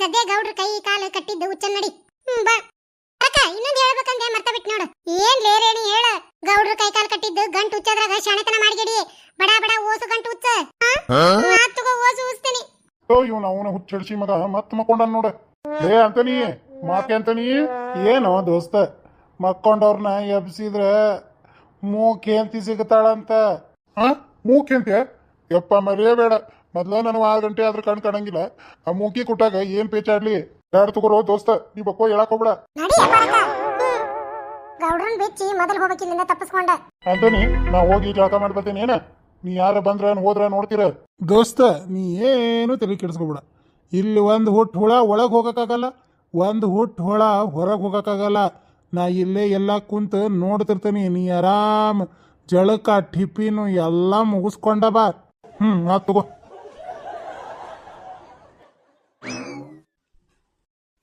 ಸದ್ಯ ಗೌಡ್ರ ಕೈ ಕಾಲು ಕಟ್ಟಿದ್ದು ಹುಚ್ಚನ್ ನಡಿ. ಹ್ಮ್ ಬಾ. ಅಕ್ಕ ಇನ್ನೊಂದ್ ಹೇಳ್ಬೇಕಂದೆ ಮರ್ತ ಬಿಟ್ ನೋಡು. ಏನ್ ಲೇರೇಣಿ ಹೇಳ? ಗೌಡ್ರ ಕೈ ಕಾಲು ಕಟ್ಟಿದ್ದು ಗಂಟು ಹುಚ್ಚದ್ರಾಗ ಶಾಣೆತನ ಮಾಡ್ಗೆಡಿ. ಬಡ ಬಡ ಓಸು ಗಂಟು ಹುಚ್ಚ. ಮಾತುಗ ಓಸು ಉಸ್ತೇನಿ. ಓ ಇವ್ನು ಅವನ ಹುಚ್ಚಡಿಸಿ ಮಗ ಮತ್ ಮಕ್ಕೊಂಡ ನೋಡ. ಲೇ ಅಂತನಿ ಮಾಕೆ ಅಂತನಿ ಏನೋ ದೋಸ್ತ ಮಕ್ಕೊಂಡವ್ರನ್ನ ಎಬ್ಸಿದ್ರ ಮೂಕೇಂತಿ ಸಿಗತಾಳಂತ. ಹಾ? ಮೂಕೇಂತಿ ಯಪ್ಪ ಮರೆಯಬೇಡ. ಮೊದ್ಲ ನಾನು ಆರು ಗಂಟೆ ಆದ್ರೂ ಕಣ್ ಕಾಣಂಗಿಲ್ಲ. ಆ ಮೂಕಿ ಕೊಟ್ಟಾಗ ಏನ್ ಪೇಚಾಡ್ಲಿ? ಯಾರು ತಗೋರೋ ದೋಸ್ತ ನೀ ಬಕ್ಕೋ ಹೇಳಕ್ ಹೋಗ್ಬೇಡ. ಗೌಡನ್ ಬೆಚ್ಚಿ ಮೊದಲು ಹೋಗ್ಬೇಕಿಲ್ಲಿಂದ ತಪ್ಪಿಸ್ಕೊಂಡ. ಅಂತನಿ ನಾ ಹೋಗಿ ಜಳಕ ಮಾಡಿ ಬರ್ತೀನಿ ಏನ? ನೀ ಯಾರ ಬಂದ್ರ ಹೋದ್ರ ನೋಡ್ತೀರ? ದೋಸ್ತ ನೀ ಏನು ತಲೆ ಕೆಡಿಸ್ಕೊಬೇಡ. ಇಲ್ಲಿ ಒಂದು ಹುಟ್ಟು ಹುಳ ಒಳಗೆ ಹೋಗಕ್ಕಾಗಲ್ಲ ಒಂದು ಹುಟ್ಟು ಹುಳ ಹೊರಗೆ ಹೋಗಕ್ಕಾಗಲ್ಲ. ನಾ ಇಲ್ಲೇ ಎಲ್ಲ ಕುಂತು ನೋಡ್ತಿರ್ತೀನಿ ನೀ ಆರಾಮ್ ಜಳಕ ಟಿಫಿನು ಎಲ್ಲ ಮುಗಿಸ್ಕೊಂಡ ಬಾ. ಹ್ಞೂ ಆತ್ ತಗೋ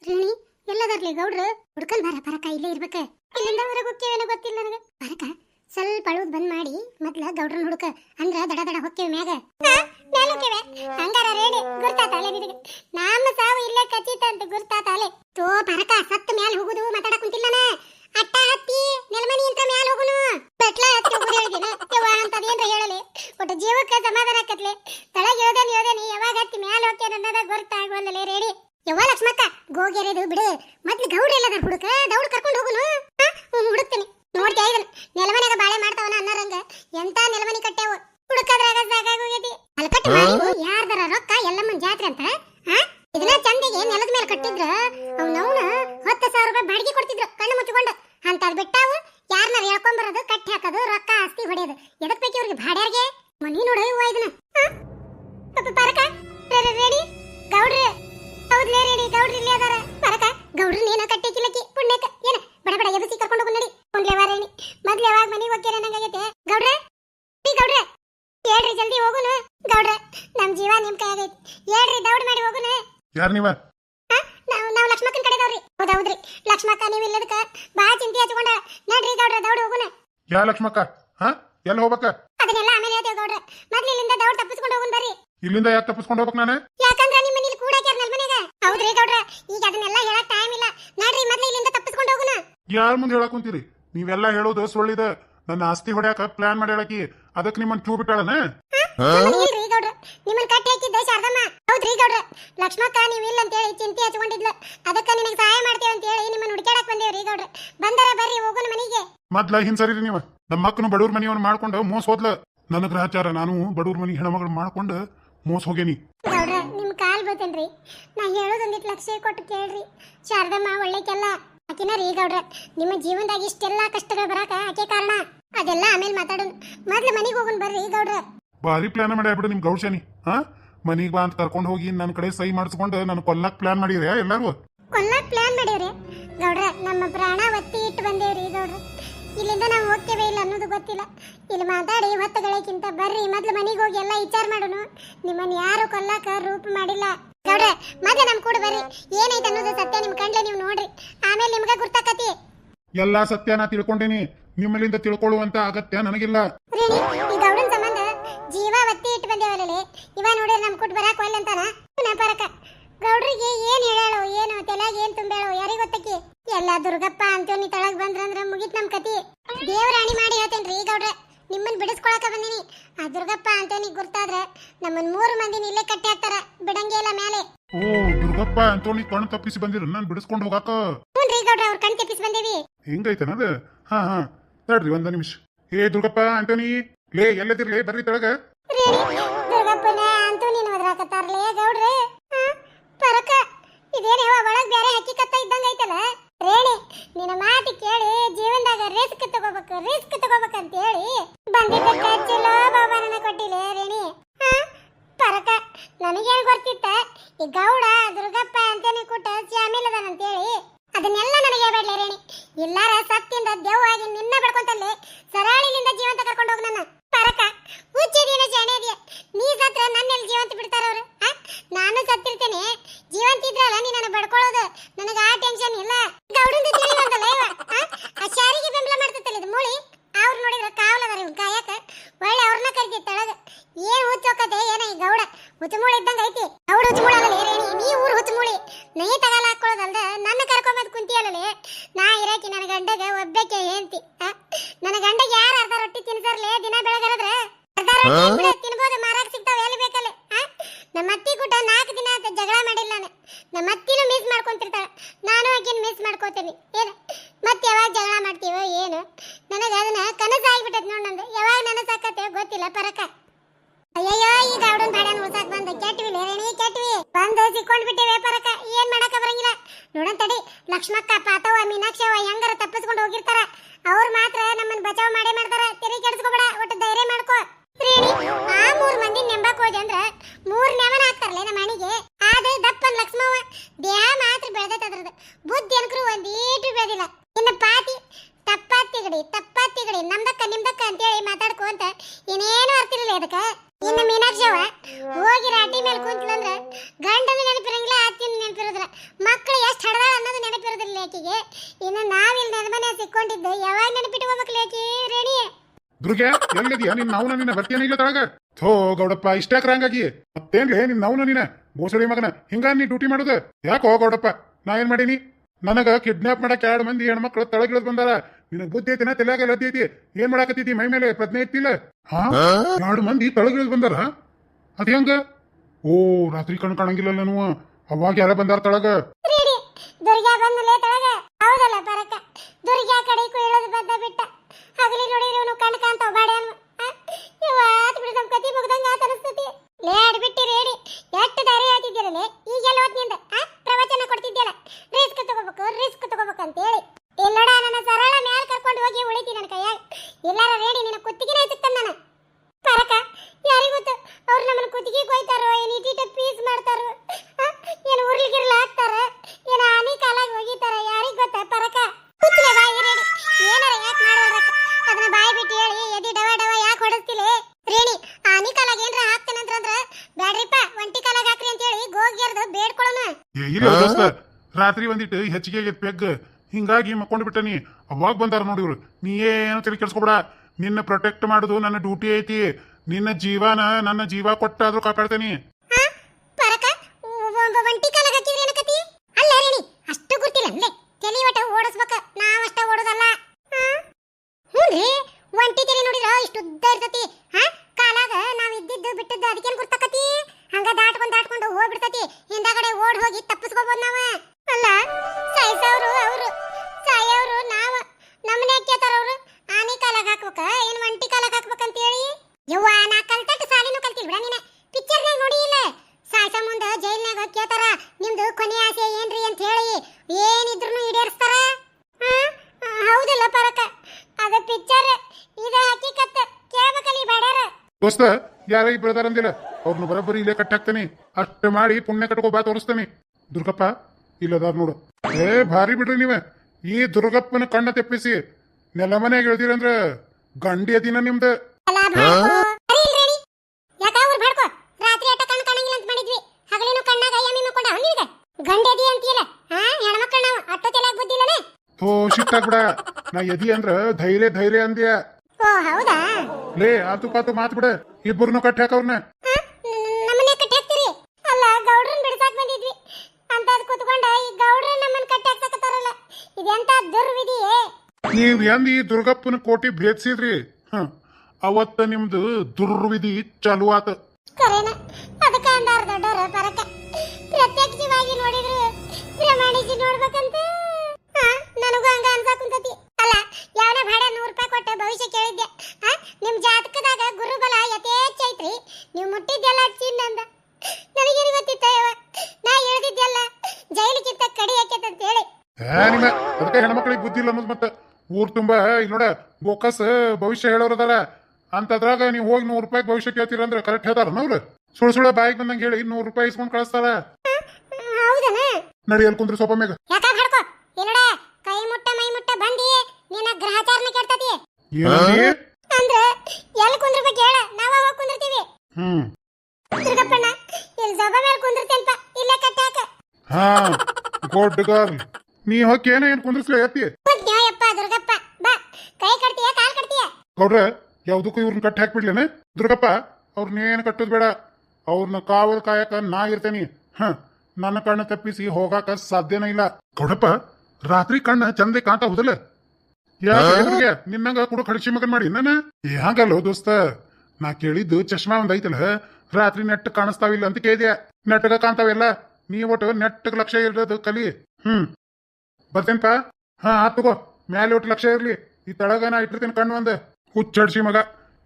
ರೇಣಿ ಎಲ್ಲದಾರ್ಲಿ ಗೌಡ್ರು, ಹುಡ್ಕಲ್ ಬರ, ಪರಕ ಇಲ್ಲೇ ಇರ್ಬೇಕ. ಇಲ್ಲಿಂದ ಹೊರಗೆ ಹೋಗ್ತೇವೇನೋ ಗೊತ್ತಿಲ್ಲ ನನಗೆ. ಪರಕ, ಸ್ವಲ್ಪ ಅಳುದ್ ಬಂದ್ ಮಾಡಿ, ಮೊದ್ಲ ಗೌಡ್ರನ್ ಹುಡುಕ. ಅಂದ್ರ ದಡ ದಡ ಹೊಕ್ಕೇವಿ ಮ್ಯಾಗ. ಮ್ಯಾಲುಕ್ಕಿವೆ ಹಂಗಾರ ರೇಣಿ ಗುರ್ತಾತಾಲೆ ನಿನಗೆ. ನಮ್ಮ ಸಾವು ಇಲ್ಲೇ ಕಚ್ಚಿತ ಅಂತ ಗುರ್ತಾತಾಲೆ ತೋ, ಪರಕ, ಸತ್ತ ಮ್ಯಾಲ ಹೋಗುದು, ಮಾತಾಡಕ್ ಕುಂತಿಲ್ಲನ ಯಾರು ನೀವ? ಹಾ? ನಾವು ನಾವು ಕಡೆ ಕಡೆದವ್ರಿ ಹೌದೌದ್ರಿ ಲಕ್ಷ್ಮಕ್ಕ ನೀವು ಇಲ್ಲದಕ್ಕ ಬಾ ಚಿಂತೆ ಹಚ್ಕೊಂಡ ನಡ್ರಿ ಗೌಡ್ರೆ ದೌಡ್ ಹೋಗುನ ಯಾ ಲಕ್ಷ್ಮಕ್ಕ? ಹಾ? ಎಲ್ಲಿ ಹೋಗ್ಬೇಕ? ಅದನ್ನೆಲ್ಲ ಆಮೇಲೆ ಹೇಳ್ತೇವೆ ಗೌಡ್ರೆ. ಮೊದ್ಲು ಇಲ್ಲಿಂದ ದೌಡ್ ತಪ್ಪಿಸ್ಕೊಂಡು ಹೋಗೋಣ ಬರ್ರಿ. ಇಲ್ಲಿಂದ ಯಾಕೆ ತಪ್ಪಿಸ್ಕೊಂಡು ಹೋಗ್ಬೇಕು ನಾನು? ಯಾಕಂದ್ರ ನಿಮ್ಮ ಮನೇಲಿ ಕೂಡಾಕ್ಯಾರ ನಲ್ ಮನೆಗ? ಹೌದ್ರಿ ಗೌಡ್ರೆ. ಈಗ ಅದನ್ನೆಲ್ಲ ಹೇಳಕ್ ಟೈಮ್ ಇಲ್ಲ. ನಡ್ರಿ ಮೊದ್ಲು ಇಲ್ಲಿಂದ ತಪ್ಪಿಸ್ಕೊಂಡು ಹೋಗುನ ಯಾರ ಮುಂದೆ ಹೇಳಕ್ ಕುಂತೀರಿ? ನೀವೆಲ್ಲ ಹೇಳೋದು ಸುಳ್ಳಿದ. ನನ್ನ ಆಸ್ತಿ ಹೊಡ್ಯಾಕ ಪ್ಲಾನ್ ಮಾಡಿ ಹೇಳಕಿ ಅದಕ್ಕೆ ನಿಮ್ಮನ್ನ ಚೂ ಬಿಟ್ಟಾಳನ ಇಲ್ರಿ ಗೌಡ್ರ ನಿಮ್ಮನ್ನ ಕಟ್ಟಿ ಹಾಕಿದ್ದೆ ಶಾರದಮ್ಮ. ಹೌದ್ರಿ ಗೌಡ್ರ ಲಕ್ಷ್ಮಕ್ಕ ನೀವು ಇಲ್ಲ ಅಂತ ಹೇಳಿ ಚಿಂತೆ ಹಚ್ಕೊಂಡಿದ್ಲು. ಅದಕ್ಕ ನಿನಗೆ ಸಹಾಯ ಮಾಡ್ತೇವೆ ಅಂತ ಹೇಳಿ ನಿಮ್ಮನ್ನ ಹುಡುಕ್ಯಾಡಕ್ ಬಂದೇವ್ರಿ ಗೌಡ್ರ ಬಂದರ ಬರ್ರಿ ಹೋಗೋಣ ಮನೆಗೆ. ಮೊದ್ಲ ಹಿಂಸರಿ ನೀವು. ನಮ್ಮ ಮಕ್ಕನು ಬಡವ್ರ ಮನೆಯವನ್ನ ಮಾಡ್ಕೊಂಡು ಮೋಸ ಹೋದ್ಲ. ನನ್ನ ಗ್ರಹಚಾರ ನಾನು ಬಡವ್ರ ಮನೆ ಹೆಣ್ಮಗಳು ಮಾಡ್ಕೊಂಡು ಮೋಸ ಹೋಗೇನಿ. ಗೌಡ್ರ ನಿಮ್ ಕಾಲ್ ಬತ್ತೇನ್ರಿ. ನಾ ಹೇಳೋದೊಂದಿಟ್ ಲಕ್ಷ ಕೊಟ್ಟು ಕೇಳ್ರಿ. ಶಾರದಮ್ಮ ಒಳ್ಳೆಕೆಲ್ಲ ಆಕಿನ ರೀ ಗೌಡ್ರ ನಿಮ್ಮ ಜೀವನದಾಗ ಇಷ್ಟೆಲ್ಲ ಕಷ್ಟಗಳು ಬರಾಕ ಆಕೆ ಕಾರಣ. ಅದೆಲ್ಲ ಆಮೇಲೆ ಮಾತಾಡೋಣ. ಮೊದ್ಲು ಮನೆಗೆ ಹೋಗೋಣ ಬರ್ರಿ ಗೌಡ್ರ ಭಾರಿ ಪ್ಲಾನ್ ಮಾಡ್ಯಾಬಿಡು ನಿಮ್ ಗೌಡಶನಿ ಹಾ? ಮನಿಗ್ ಬಾ ಅಂತ ಕರ್ಕೊಂಡು ಹೋಗಿ ನನ್ನ ಕಡೆ ಸಹಿ ಮಾಡಿಸ್ಕೊಂಡು ನಾನು ಕೊಲ್ಲಕ್ ಪ್ಲಾನ್ ಮಾಡಿದ್ರೆ ಎಲ್ಲಾರು ಕೊಲ್ಲಕ್ ಪ್ಲಾನ್ ಮಾಡೀವ್ರಿ. ಗೌಡ್ರ ನಮ್ಮ ಪ್ರಾಣ ಒತ್ತಿ ಇಟ್ಟು ಬಂದೇವ್ರಿ ಗೌಡ್ರ. ಇಲ್ಲಿಂದ ನಾವು ಹೋಗ್ತೇವೆ ಇಲ್ಲ ಅನ್ನೋದು ಗೊತ್ತಿಲ್ಲ. ಇಲ್ಲಿ ಮಾತಾಡಿ ಹೊತ್ತಗಳಕ್ಕಿಂತ ಬರ್ರಿ. ಮೊದ್ಲು ಮನೆಗೆ ಹೋಗಿ ಎಲ್ಲ ವಿಚಾರ ಮಾಡೋಣ ನಿಮ್ಮನ್ನ ಯಾರು ಕೊಲ್ಲಕ ರೂಪ ಮಾಡಿಲ್ಲ. ಗೌಡ್ರ ಮತ್ತೆ ನಮ್ ಕೂಡ ಬರ್ರಿ. ಏನೈತೆ ಅನ್ನೋದು ಸತ್ಯ ನಿಮ್ ಕಂಡ್ಲೆ ನೀವು ನೋಡ್ರಿ. ಆಮೇಲೆ ನಿಮ್ಗೆ ಗುರ್ತಾಕತಿ. ಎಲ್ಲಾ ಸತ್ಯ ನಾ ತಿಳ್ಕೊಂಡೇನಿ. ನಿಮ್ಮಲ್ಲಿಂದ ತಿಳ್ಕೊಳ್ಳುವಂತ ಅಗತ್ಯ ನನಗಿಲ್ಲ. ರೇಣಿ ಈ ಒತ್ತಿ ಇಟ್ಟು ಬಂದೇವಲ್ಲಿ ಇವ ನೋಡಿದ್ರೆ ನಮ್ ಕೊಟ್ಟು ಬರಕ್ ಒಲ್ಲೆ ಅಂತಾನ? ಪರಕ. ಗೌಡ್ರಿಗೆ ಏನ್ ಹೇಳಾಳೋ ಏನು ತಲೆಯಾಗ ಏನ್ ತುಂಬೇಳೋ ಯಾರಿಗ್ ಗೊತ್ತಕ್ಕಿ? ಎಲ್ಲ ದುರ್ಗಪ್ಪ ಅಂತೇಳಿ ತಳಗ್ ಬಂದ್ರಂದ್ರ ಮುಗಿತ್ ನಮ್ ಕತಿ. ದೇವರಾಣಿ ಮಾಡಿ ಹೇಳ್ತೇನ್ರಿ ಗೌಡ್ರೆ. ನಿಮ್ಮನ್ ಬಿಡಿಸ್ಕೊಳಕ ಬಂದಿನಿ. ಆ ದುರ್ಗಪ್ಪ ಅಂತೋನಿ ಗುರ್ತಾದ್ರೆ ನಮ್ಮನ್ ಮೂರು ಮಂದಿನ ಇಲ್ಲೇ ಕಟ್ಟಿ ಹಾಕ್ತಾರ. ಬಿಡಂಗೇ ಇಲ್ಲ ಮೇಲೆ ಓ ದುರ್ಗಪ್ಪ ಅಂತೋನಿ ಕಣ್ಣು ತಪ್ಪಿಸಿ ಬಂದಿರ. ನಾನು ಬಿಡಿಸ್ಕೊಂಡು ಹೋಗಾಕ. ಹ್ಞೂನ್ರಿ ಗೌಡ್ರ ಅವ್ರ ಕಣ್ ತಪ್ಪಿಸಿ ಬಂದೇವಿ. ಹಿಂಗೈತನದ ಹಾ ಹಾ. ತಡ್ರಿ ಒಂದ ನಿಮಿಷ. ಏ ದುರ್ಗಪ್ಪ ಅಂತೋನಿ ಲೇ ಎಲ್ಲದಿರ್ಲೇ ಬರ್ರಿ ತೆಳಗ. ರೇಣಿ ದುರ್ಗಪ್ಪನ ಅಂತೂ ನೀನು ಒದ್ರಾಕತ್ತಾರಲೇ ಗೌಡ್ರೆ? ಪರಕ, ಇದೇನ್ ಯಾವ ಒಳಗ್ ಬೇರೆ ಹಕ್ಕಿಕತ್ತ ಇದ್ದಂಗ ಐತಲ್ಲ? ರೇಣಿ, ನಿನ್ನ ಮಾತು ಕೇಳಿ ಜೀವನದಾಗ ರಿಸ್ಕ್ ತಗೋಬೇಕು ರಿಸ್ಕ್ ತಗೋಬೇಕಂತ ಹೇಳಿ ಬಂದಿದ್ದ ಚಲೋ ಬಹುಮಾನನ ಕೊಟ್ಟಿಲ್ಲ ರೇಣಿ. ಪರಕ, ನನಗೇನ್ ಗೊತ್ತಿತ್ತ? ಈ ಗೌಡ, ದುರ್ಗಪ್ಪ ಅಂತಾನೆ ಕೊಟ್ಟ ಹೇಳಿ ಅದನ್ನೆಲ್ಲ ನನಗೆ ಬೇಡಲೆ ರೇಣಿ. ಎಲ್ಲಾರ ಸತ್ತಿಂದ ದೆವ್ವಾಗಿ ನಿನ್ನ ಬೆಳ್ಕೊಂತಲ್ಲೇ ಸರಾಳಿಲಿಂದ ಜೀವಂತ ಕರ್ಕೊಂಡು ಹೋಗ್ ನನ್ನ. ಜೀವಂತ ಬಿಡ್ತಾರ ಅವರು. ನಾನು ಸತ್ತಿರ್ತೇನೆ. ಜೀವಂತ ಇದ್ರಲ್ಲ ನೀ ನನ್ನ ಬಡ್ಕೊಳ್ಳೋದು ನನಗೆ ಆ ಟೆನ್ಷನ್ ಇಲ್ಲ. ಗೌಡಂದು ಇವ. ಆ ಶಾರಿಗೆ ಬೆಂಬಲ ಮಾಡ್ತತ್ತಲ್ಲ ಇದು ಮೂಳಿ. ಅವ್ರು ನೋಡಿದ್ರೆ ಕಾವಲದಾರ ಇವ್ ಗಾಯಕ ಒಳ್ಳೆ ಅವ್ರನ್ನ ಕರಿತಿ ತಳಗ. ಏನ್ ಹುಚ್ಚೋಕತೆ ಏನ ಈ ಗೌಡ. ಹುಚ್ಚಮೂಳಿ ಇದ್ದಂಗ ಐತಿ. ಗೌಡ ಹುಚ್ಚಮೂಳಿ ಅಲ್ಲ ನೀ ಊರು ಹುಚ್ಚಮೂಳಿ ನೈ ತಗಲ ಹಾಕೊಳ್ಳೋದಲ್ದ ನನ್ನ ಕರ್ಕೊಂಬಂದ್ ಕುಂತಿಯಲ್ಲ ನಾ ಇರಕಿ ನನ್ನ ಗಂಡಗ ಒಬ್ಬಕ್ಕೆ ಹೇಳ್ತಿ ನನ್ನ ಗಂಡಗೆ ಯಾರು ಅರ್ಧ ರೊಟ್ಟಿ ತಿನ್ಸರ್ಲೆ ದಿನ ಬೆಳಗರದ್ರೆ ಅರ್ಧ ರೊಟ್ಟಿ ತಿನ್ಬೋದು ಮಾರಾಕ್ ಸಿಗ್ತಾವ ಎಲ್ಲಿ ಬೇಕಲ್ಲ? ನಮ್ಮ ಅತ್ತಿ ನಾಲ್ಕು ದಿನ ಆತ ಜಗಳ ಮಾಡಿಲ್ಲ ನಾನು ನಮ್ಮ ಅತ್ತಿನೂ ಮಿಸ್ ಮಾಡ್ಕೊಂತಿರ್ತಾಳೆ. ನಾನು ಆಕಿನ ಮಿಸ್ ಮಾಡ್ಕೋತೀನಿ. ಏನು? ಮತ್ತೆ ಯಾವಾಗ ಜಗಳ ಮಾಡ್ತೀವೋ ಏನು? ನನಗೆ ಅದನ್ನ ಕನಸಾಗ್ಬಿಟ್ಟೈತೆ ನೋಡ್ ನಂದು. ಯಾವಾಗ ನನಸಾಕತ್ತೆ ಗೊತ್ತಿಲ್ಲ, ಪರಕ. ಅಯ್ಯಯ್ಯೋ ಈ ಅವಡನ್ ಬಾಡ್ಯಾನ ಉಳ್ಸಾಕ್ ಬಂದ. ಕೆಟ್ವಿ ರೇಣಿ ಕೆಟ್ವಿ. ಬಂದು ಸಿಕ್ಕೊಂಡ್ ಬಿಟ್ಟಿವೆ ಪರಕ. ಏನ್ ಮಾಡಕ ಬರಂಗಿಲ್ಲ. ನೋಡನ್ ತಡಿ. ಲಕ್ಷ್ಮಕ್ಕ ಪಾತವ ಮೀನಾಕ್ಷವ ಹೆಂಗಾರ ತಪ್ಪಿಸ್ಕೊಂಡು ಹೋಗಿರ್ತಾರ. ಅವ್ರು ಮಾತ್ರ ನಮ್ಮನ್ನ ಬಚಾವ್ ಮಾಡೇ ಮಾಡ್ತಾರ. ತೆರಿ ಕೆಡಿಸ್ಕೊಬೇಡ. ಒಟ್ಟು ಧೈರ್ಯ ಮಾಡ್ಕೋ. ರೇಣಿ ಆ ಮೂರು ಮಂದಿ ನೆಂಬಕ್ ಅಂದ್ರ ಮೂರ್ ನೆವನ ಹಾಕ್ತಾರಲ್ಲ ನಮ್ಮ ಮನೆಗೆ ಆದ್ರೆ ದಪ್ಪನ್ ಲಕ್ಷ್ಮವ್ವ. ದೇಹ ಮಾತ್ರ ಬೆಳೆದೈತೆ ಅದ್ರದ್ದು. ಬುದ್ಧಿ ಅನ್ಕರು ಒಂದೀಟು ಬೆಳೆದಿಲ್ಲ. ಇನ್ನು ಪಾತಿ, ತಪ್ಪಾತಿಗಡಿ ತಪ್ಪಾತಿಗಡಿ, ನಮ್ದಕ್ಕ ನಿಮ್ದಕ್ಕ ಅಂತೇಳಿ ಮಾತಾಡ್ಕೊಂತ ಏನೇನು ಅರ್ತಿರ್ಲಿಲ್ಲ ಅದಕ್ಕೆ. ಇನ್ನು ಮೀನಾಕ್ಷವ ಹೋಗಿ ರಾಟಿ ಮೇಲೆ ಕುಂತ್ಲಂದ್ರ ಗಂಡನ ನೆನಪಿರಂಗಿಲ್ಲ ಅತ್ತಿನ ನೆನಪಿರೋದಿಲ್ಲ. ಮಕ್ಕಳು ಎಷ್ಟು ಹಡದಾಳ ಅನ್ನೋದು ನೆನಪಿರೋದಿಲ್ಲ ಆಕಿಗೆ. ಇನ್ನು ನಾವಿಲ್ಲಿ ನೆನಮನೆ ಸಿಕ್ಕೊಂಡಿದ್ದು, ಯಾವಾಗ ನೆನಪಿಟ್ಕೋಬೇಕಲ್ಲ ಆಕಿ ರೆಡಿ ದುರ್ಗೆ, ಎಲ್ಲಿದೆಯಾ? ನಿನ್ನ ನಾವು ನಿನ್ನ ಬರ್ತೀಯನ ಇಲ್ಲ ತಳಗ ಥೋ, ಗೌಡಪ್ಪ ಇಷ್ಟಾಕ್ರ ಹಂಗಾಗಿ ಮತ್ತೇನ್ಲೇ ನಿನ್ನ ಅವನು ನೀನ ಬೋಸಡಿ ಮಗನ. ಹಿಂಗ ನೀ ಡ್ಯೂಟಿ ಮಾಡುದ? ಯಾಕೋ, ಗೌಡಪ್ಪ, ನಾ ಏನ್ ಮಾಡೀನಿ? ನನಗ ಕಿಡ್ನಾಪ್ ಮಾಡಕ್ ಎರಡು ಮಂದಿ ಹೆಣ್ಮಕ್ಳು ತಳಗಿಳಿದ್ ಬಂದಾರ. ನಿನಗ್ ಬುದ್ಧಿ ಐತಿನ, ತಲೆಯಾಗ ಲದ್ದಿ ಐತಿ? ಏನ್ ಮಾಡಾಕತ್ತೈತಿ ಮೈ ಮೇಲೆ ಪ್ರಜ್ಞೆ ಇತ್ತಿಲ್ಲ ಹಾ? ಎರಡು ಮಂದಿ ತಳಗಿಳಿದ್ ಬಂದಾರ? ಅದ್ ಹೆಂಗ? ಓ, ರಾತ್ರಿ ಕಣ್ ಕಾಣಂಗಿಲ್ಲ ನೀವು. ಅವಾಗ ಯಾರ ಬಂದಾರ ತಳಗ? ರೇಡಿ ದುರ್ಗಾ ಬಂದಲೇ ಬಿಟ್ಟ. ಹಗಲಿ ನೋಡಿ ಕಣ್ ಇವತ್ತು ಬಿಡು ನಮ್ಮ ರೇಡಿ. ಎಷ್ಟು ಪ್ರವಚನ ಕೊಡ್ತಿದ್ಯಲ್ಲ? ರಿಸ್ಕ್ ತಗೋಬೇಕು ರಿಸ್ಕ್ ತಗೋಬೇಕು ಅಂತೇಳಿ. ಇಲ್ಲ ದೋಸ್ತ ರಾತ್ರಿ ಒಂದಿಟ್ಟು ಹೆಚ್ಚಿಗೆ ಆಗೈತೆ ಪೆಗ್ ಹಿಂಗಾಗಿ ಮಕ್ಕೊಂಡು ಬಿಟ್ಟನಿ ಅವಾಗ ಬಂದಾರ ನೋಡಿ ಇವ್ರು. ನೀ ಏನು ತಲೆ ಕೆಡ್ಸ್ಕೊಬೇಡ. ನಿನ್ನ ಪ್ರೊಟೆಕ್ಟ್ ಮಾಡುದು ನನ್ನ ಡ್ಯೂಟಿ ಐತಿ. ನಿನ್ನ ಜೀವನ ನನ್ನ ಜೀವ ಕೊಟ್ಟಾದ್ರೂ ಕಾಪಾಡ್ತೇನಿ ಅಷ್ಟು ಗೊತ್ತಿಲ್ಲ. ಅಲ್ಲೇ ತಲಿ ಒಟ್ಟ ಓಡಿಸ್ಬೇಕ. ದೋಸ್ತ ಯಾರ ಇಬ್ರು ಅದಾರ ಅಂದಿಲ್ಲ? ಅವ್ರನ್ನ ಬರೋಬ್ಬರಿ ಇಲ್ಲೇ ಕಟ್ಟಾಕ್ತಾನೆ. ಅಷ್ಟು ಮಾಡಿ ಪುಣ್ಯ ಕಟ್ಕೋ ಬಾ ತೋರಿಸ್ತಾನೆ. ದುರ್ಗಪ್ಪ ಇಲ್ಲದಾರ ನೋಡು. ಏ ಭಾರಿ ಬಿಡ್ರಿ ನೀವೇ. ಈ ದುರ್ಗಪ್ಪನ ಕಣ್ಣ ತೆಪ್ಪಿಸಿ. ನೆಲ ಮನೆಗೆ ಅಂದ್ರ ಗಂಡಿ ಅದಿನ ನಿಮ್ದು. ಓ ಶಿಟ್ಟಾಗ್ಬಿಡ ನಾ ಎದಿ ಅಂದ್ರ ಧೈರ್ಯ ಧೈರ್ಯ ಅಂದ್ಯ. ಓ ಹೌದಾ? ಲೇ ಆತು ಪಾತು ಮಾತ್ ಬಿಡ. ಇಬ್ಬರನ್ನು ಕಟ್ಟಿ ಹಾಕವ್ರನ್ನ ನಮ್ಮನ್ನ ನಮ್ಮನೆ ಕಟ್ಟಿ ಹಾಕ್ತೀರಿ? ಅಲ್ಲ ಗೌಡ್ರನ್ ಬಿಡ್ಸಾಕ್ ಬಂದಿದ್ವಿ. ಅಂತ ಅದ್ ಕುತ್ಕೊಂಡ ಈ ಗೌಡ್ರ ನಮ್ಮನ್ನ ಕಟ್ಟಿ ಹಾಕ್ಸಕತ್ತಾರಲ್ಲ. ಇದೆಂತ ದುರ್ವಿಧಿಯೇ? ನೀವ್ ಎಂದ ಈ ದುರ್ಗಪ್ಪನ ಕೋಟಿ ಭೇದಿಸಿದ್ರಿ? ಅವತ್ತ ನಿಮ್ದು ದುರ್ವಿಧಿ ಚಾಲು ಆತ. ಕರೆನ ಅದಕ್ಕ ಅಂದಾರ ದೊಡ್ಡರ ಪರಕ. ಪ್ರತ್ಯಕ್ಷವಾಗಿ ನೋಡಿದ್ರು ಪ್ರಮಾಣಿಸಿ ನೋಡ್ಬೇಕಂತ. ನನಗೂ ಹಂಗ ಅನ್ಸಾಕ್ ಕುಂತತಿ. ಅಲ್ಲ ಯಾವನ ಭಾಡ ನೂರು ರೂಪಾಯಿ ಕೊಟ್ಟ ಭವಿಷ್ಯ ಕೇಳಿದ್ದೆ. ನಿಮ್ಮ ನಿಮ್ ಜಾತಕದಾಗ ಗುರುಬಲ ಯಥೇಚ್ಛ ಐತ್ರಿ. ನೀವು ಮುಟ್ಟಿದ್ದೆಲ್ಲ ಚಿನ್ನಂದ ನನಗೇನು ಗೊತ್ತಿತ್ತ ಯವ್ವ? ನಾ ಹೇಳ್ದಿದ್ದೆಲ್ಲ ಜೈಲಿಗಿಂತ ಕಡಿ ಹಾಕ್ಯತಂತ ಹೇಳಿ. ಏ ನಿಮ್ಮ ಅದಕ್ಕೆ ಹೆಣ್ಮಕ್ಳಿಗೆ ಬುದ್ಧಿ ಇಲ್ಲ ಅನ್ನೋದು ಮತ್ತೆ. ಊರ್ ತುಂಬಾ ಇಲ್ಲಿ ನೋಡ ಬೋಕಸ್ ಭವಿಷ್ಯ ಹೇಳೋರು ಅದಾರ. ಅಂತದ್ರಾಗ ನೀವು ಹೋಗಿ ನೂರು ರೂಪಾಯಿ ಭವಿಷ್ಯ ಕೇಳ್ತೀರ ಅಂದ್ರೆ ಕರೆಕ್ಟ್ ಹೇಳ್ತಾರ ಅವ್ರು. ಸುಳ್ಳು ಸುಳ್ಳು ಬಾಯಿಗೆ ಬಂದಂಗೆ ಹೇಳಿ ನೂರು ರೂಪಾಯಿ ಇಸ್ಕೊಂಡ್ ಕಳಿಸ್ತಾರ. ನಡಿ ಎಲ್ ಕುಂದ್ರಿ ಸ್ವಲ್ಪ ಇಲ್ಲಡ ಕೈ ಮುಟ್ಟ ಮೈ ಮುಟ್ಟ ಬಂದಿ. ನಿನ್ನ ಗ್ರಹಚಾರನ ಕೆಡ್ತತಿ ಅಂದ್ರೆ ಅಂದ್ರ ಎಲ್ಲಿ ಕುಂದ್ರಬೇಕು ಹೇಳ ನಾವ ಹೋಗಿ ಕುಂದಿರ್ತೀವಿ. ಹ್ಮ್. ದುರ್ಗಪ್ಪಣ್ಣ ಇಲ್ಲಿ ಜೋಬ ಮೇಲೆ ಕುಂದಿರ್ತೇನಪ್ಪ ಇಲ್ಲೇ ಕಟ್ಟಾಕ ಹಾ ಗುಡ್ ಗರ್ಲ್ ನೀ ಹೋಗಿ ಏನೇ ಏನ್ ಕುಂದ್ರಿಸ್ಲಿ ಎತ್ತಿ ನ್ಯಾಯಪ್ಪ ದುರ್ಗಪ್ಪ ಬಾ. ಕೈ ಕಟ್ತೀಯ ಕಾಲ್ ಕಟ್ತೀಯ? ಗೌಡ್ರ ಯಾವ್ದಕ್ಕೂ ಇವ್ರನ್ನ ಕಟ್ಟಿ ಹಾಕ್ಬಿಡ್ಲೇನೆ. ದುರ್ಗಪ್ಪ ಅವ್ರನ್ನೇನು ಕಟ್ಟೋದು ಬೇಡ. ಅವ್ರನ್ನ ಕಾವಲ್ ಕಾಯಕ ನಾ ಇರ್ತೇನಿ. ಹ ನನ್ನ ಕಣ್ಣು ತಪ್ಪಿಸಿ ಹೋಗಾಕ ಸಾಧ್ಯನೇ ಇಲ್ಲ. ಕೌಡಪ್ಪ ರಾತ್ರಿ ಕಣ್ಣ ಚಂದ ಕಾಣ್ತಾ ಹೋದಲ್ಲ? ಯಾಕೆ ಎದುರಿಗೆ ನಿನ್ನಂಗ ಕುಡು ಕಡಿಸಿ ಮಗನ್ ಮಾಡಿ. ನನ್ನ ಹಂಗಲ್ಲೋ ದೋಸ್ತ. ನಾ ಕೇಳಿದ್ದು ಚಶ್ಮಾ ಒಂದ್ ಐತಲ್ಲ? ರಾತ್ರಿ ನೆಟ್ ಕಾಣಿಸ್ತಾವಿಲ್ಲ ಅಂತ ಕೇಳಿದೆ ನೆಟ್ಟಗ ಕಾಣ್ತಾವೆಲ್ಲ? ನೀ ಒಟ್ಟು ನೆಟ್ಟಗ್ ಲಕ್ಷ ಇರೋದು ಕಲಿ. ಹ್ಮ್. ಬರ್ತೇನ್ಪ? ಹಾ ಆತ್ ತಗೋ. ಮ್ಯಾಲೆ ಒಟ್ಟು ಲಕ್ಷ ಇರ್ಲಿ. ಈ ತಳಗ ನಾ ಇಟ್ಟಿರ್ತೀನಿ ಕಣ್ಣು ಒಂದ್. ಹುಚ್ಚಡ್ಸಿ ಮಗ.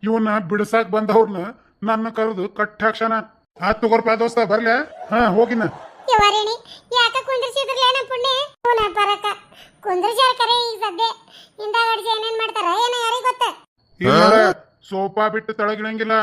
ಇವನ್ನ ಬಿಡಸಾಕ್ ಬಂದವ್ರನ್ನ ನನ್ನ ಕರೆದು ಕಟ್ ಹಾಕ್ಸಣ ಆತ್ ತಗೋರ್ಪ ದೋಸ್ತ ಬರ್ಲೆ? ಹಾ ಹೋಗಿನ. ಯವಾರೇಣಿ ಯಾಕ ಕುಂದ್ರಿಸಿದ್ರಲ್ಲ ಪುಣ್ಯ? ಪುನಃ ಬರಕ ಕುಂದ್ರಿಸ್ಯಾರ ಕರೆ ಈಗ ಸದ್ಯ ಹಿಂದಾಗಡಿಸಿ ಏನೇನ್ ಮಾಡ್ತಾರ? ಏನೋ ಯಾರಿಗ್ ಗೊತ್ತ? ಸೋಫಾ ಬಿಟ್ಟು ತಳಗಿಳಂಗಿಲ್ಲ.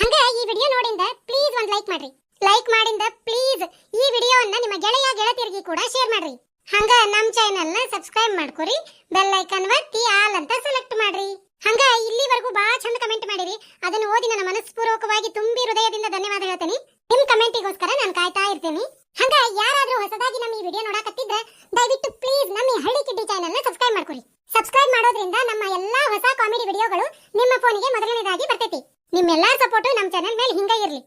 ಹಂಗ ಈ ವಿಡಿಯೋ ನೋಡಿಂದ ಪ್ಲೀಸ್ ಒಂದ್ ಲೈಕ್ ಮಾಡ್ರಿ. ಲೈಕ್ ಮಾಡಿಂದ ಪ್ಲೀಸ್ ಈ ವಿಡಿಯೋವನ್ನ ನಿಮ್ಮ ಗೆಳೆಯ ಗೆಳತಿಯರಿಗೆ ಕೂಡ ಶೇರ್ ಮಾಡ್ರಿ. ಹಂಗ ನಮ್ ಚಾನೆಲ್ನ ಸಬ್ಸ್ಕ್ರೈಬ್ ಮಾಡ್ಕೊರಿ ಬೆಲ್ ಐಕಾನ್ ಒತ್ತಿ ಆಲ್ ಅಂತ ಸೆಲೆಕ್ಟ್ ಮಾಡ್ರಿ. ಹಂಗ ಇಲ್ಲಿವರೆಗೂ ಬಹಳ ಚಂದ ಕಮೆಂಟ್ ಮಾಡಿರಿ. ಅದನ್ನು ಓದಿ ನನ್ನ ಮನಸ್ಪೂರ್ವಕವಾಗಿ ತುಂಬಿ ಹೃದಯದಿಂದ ಧನ್ಯವಾದ ಹೇಳ್ತೇನೆ. ನಿಮ್ ಕಮೆಂಟಿಗೋಸ್ಕರ ನಾನು ಕಾಯ್ತಾ ಇರ್ತೀನಿ. ಹಂಗ ಯಾರಾದ್ರೂ ಹೊಸದಾಗಿ ನಮ್ಮ ಈ ವಿಡಿಯೋ ನೋಡಕತ್ತಿದ್ರೆ ದಯವಿಟ್ಟು ಪ್ಲೀಸ್ ನಮ್ಮ ಈ ಹಳ್ಳಿ ಕಿಡ್ಡಿ ಚಾನೆಲ್ ಸಬ್ಸ್ಕ್ರೈಬ್ ಮಾಡ್ಕೊರಿ ಸಬ್ಸ್ಕ್ರೈಬ್ ಮಾಡೋದ್ರಿಂದ ನಮ್ಮ ಎಲ್ಲಾ ಹೊಸ ಕಾಮಿಡಿ ವಿಡಿಯೋಗಳು ನಿಮ್ಮ ಫೋನಿಗೆ ಮೊದಲನೇದಾಗಿ ಬರ್ತೈತಿ. ನಿಮ್ಮೆಲ್ಲಾ ಸಪೋರ್ಟ್ ನಮ್ಮ ಚಾನೆಲ್ ಮೇಲೆ ಹಿಂಗ ಇರ್ಲಿ.